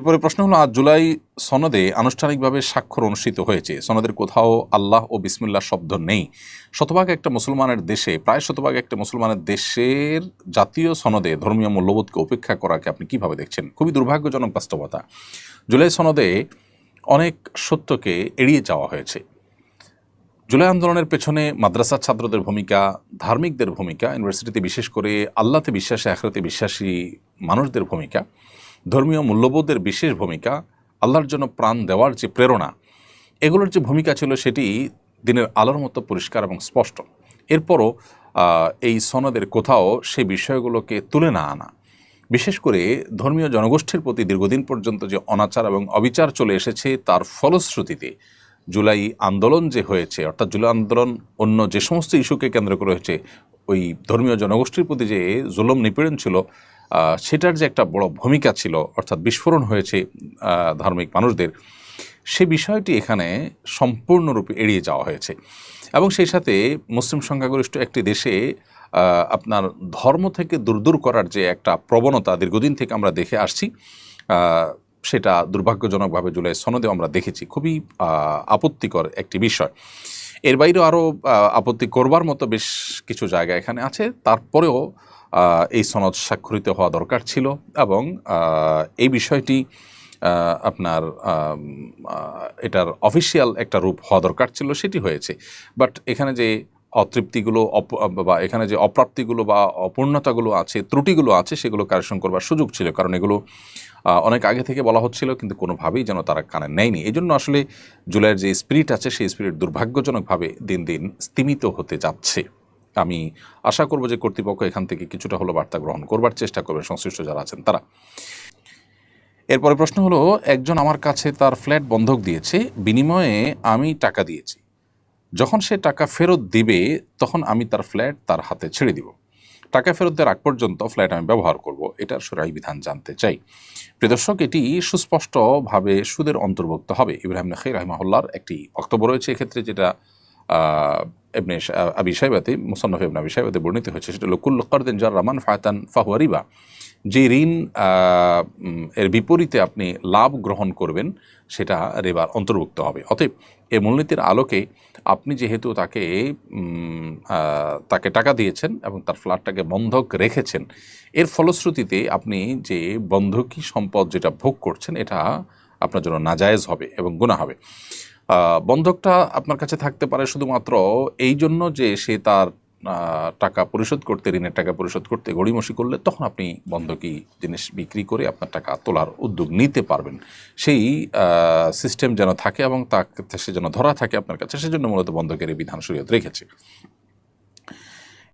এরপরে প্রশ্ন হলো, আজ জুলাই সনদে আনুষ্ঠানিকভাবে স্বাক্ষর অনুষ্ঠিত হয়েছে। সনদের কোথাও আল্লাহ ও বিসমিল্লাহ শব্দ নেই। শতভাগ একটা মুসলমানের দেশে, প্রায় শতভাগ একটা মুসলমানের দেশের জাতীয় সনদে ধর্মীয় মূল্যবোধকে উপেক্ষা করাকে আপনি কীভাবে দেখছেন? খুবই দুর্ভাগ্যজনক বাস্তবতা। জুলাই সনদে অনেক সত্যকে এড়িয়ে যাওয়া হয়েছে। জুলাই আন্দোলনের পেছনে মাদ্রাসা ছাত্রদের ভূমিকা, ধার্মিকদের ভূমিকা, ইউনিভার্সিটিতে বিশেষ করে আল্লাহতে বিশ্বাসী, আখরাতে বিশ্বাসী মানুষদের ভূমিকা ধর্মীয় মূল্যবোধের বিশেষ ভূমিকা, আল্লাহর জন্য প্রাণ দেওয়ার যে প্রেরণা, এগুলোর যে ভূমিকা ছিল সেটি দিনের আলোর মতো পরিষ্কার এবং স্পষ্ট। এরপরও এই সনদের কোথাও সেই বিষয়গুলোকে তুলে না আনা। বিশেষ করে ধর্মীয় জনগোষ্ঠীর প্রতি দীর্ঘদিন পর্যন্ত যে অনাচার এবং অবিচার চলে এসেছে, তার ফলশ্রুতিতে জুলাই আন্দোলন যে হয়েছে, অর্থাৎ জুলাই আন্দোলন অন্য যে সমস্ত ইস্যুকে কেন্দ্র করে হয়েছে ওই ধর্মীয় জনগোষ্ঠীর প্রতি যে জুলম নিপীড়ন ছিল সেটার যে একটা বড় ভূমিকা ছিল, অর্থাৎ বিস্ফোরণ হয়েছে ধার্মিক মানুষদের, সে বিষয়টি এখানে সম্পূর্ণরূপে এড়িয়ে যাওয়া হয়েছে। এবং সেই সাথে মুসলিম সংখ্যাগরিষ্ঠ একটি দেশে আপনার ধর্ম থেকে দূর দূর করার যে একটা প্রবণতা দীর্ঘদিন থেকে আমরা দেখে আসছি সেটা দুর্ভাগ্যজনকভাবে জুলাই সনদে আমরা দেখেছি। খুবই আপত্তিকর একটি বিষয়। এর বাইরেও আরও আপত্তি করবার মতো বেশ কিছু জায়গা এখানে আছে। তারপরেও এই সনদ স্বাক্ষরিত হওয়া দরকার ছিল এবং এই বিষয়টি আপনার এটার অফিসিয়াল একটা রূপ হওয়া দরকার ছিল, সেটি হয়েছে। বাট এখানে যে অতৃপ্তিগুলো বা এখানে যে অপ্রাপ্তিগুলো বা অপূর্ণতাগুলো আছে, ত্রুটিগুলো আছে, সেগুলো কারেকশন করবার সুযোগ ছিল। কারণ এগুলো অনেক আগে থেকে বলা হচ্ছিল, কিন্তু কোনোভাবেই যেন তারা কানে নেয়নি। এই জন্য আসলে জুলাইয়ের যে স্পিরিট আছে, সেই স্পিরিট দুর্ভাগ্যজনকভাবে দিন দিন স্তিমিত হতে যাচ্ছে। আমি আশা করব যে কর্তৃপক্ষ এখান থেকে কিছুটা হলো বার্তা গ্রহণ করবার চেষ্টা করবে, সংশ্লিষ্ট যারা আছেন তারা। এরপরে প্রশ্ন হলো, একজন আমার কাছে তার ফ্ল্যাট বন্ধক দিয়েছে, বিনিময়ে আমি টাকা দিয়েছি। যখন সে টাকা ফেরত দিবে, তখন আমি তার ফ্ল্যাট তার হাতে ছেড়ে দিব। টাকা ফেরত দেওয়ার আগ পর্যন্ত ফ্ল্যাট আমি ব্যবহার করব এটার সরাই বিধান জানতে চাই। প্রিয়দর্শক এটি সুস্পষ্টভাবে সুদের অন্তর্ভুক্ত হবে। ইব্রাহিম নখি রহমাহুল্লার একটি বক্তব্য রয়েছে এক্ষেত্রে যেটা এমনি আবি সাহেবাতে মুসন্নফ ইবনে আবি সাহেবাতে বর্ণিত হয়েছে। সেটা হলো, কুল্ল করদেন যার রহমান ফায়তান ফাহুয়া রিবা। যে ঋণ এর বিপরীতে আপনি লাভ গ্রহণ করবেন, সেটা রেবার অন্তর্ভুক্ত হবে। অতএব এই মূলনীতির আলোকে আপনি যেহেতু তাকে তাকে টাকা দিয়েছেন এবং তার ফ্ল্যাটটাকে বন্ধক রেখেছেন, এর ফলশ্রুতিতে আপনি যে বন্ধকি সম্পদ যেটা ভোগ করছেন, এটা আপনার জন্য নাজায়েজ হবে এবং গুণা হবে। বন্ধকটা আপনার কাছে থাকতে পারে শুধুমাত্র এই জন্য যে সে তার টাকা পরিশোধ করতে, ঋণের টাকা পরিশোধ করতে গড়িমসি করলে তখন আপনি বন্ধকি জিনিস বিক্রি করে আপনার টাকা তোলার উদ্যোগ নিতে পারবেন। সেই সিস্টেম যেন থাকে এবং তাকে, সে যেন ধরা থাকে আপনার কাছে, সেজন্য মূলত বন্ধকের এই বিধান শরীয়ত রেখেছে।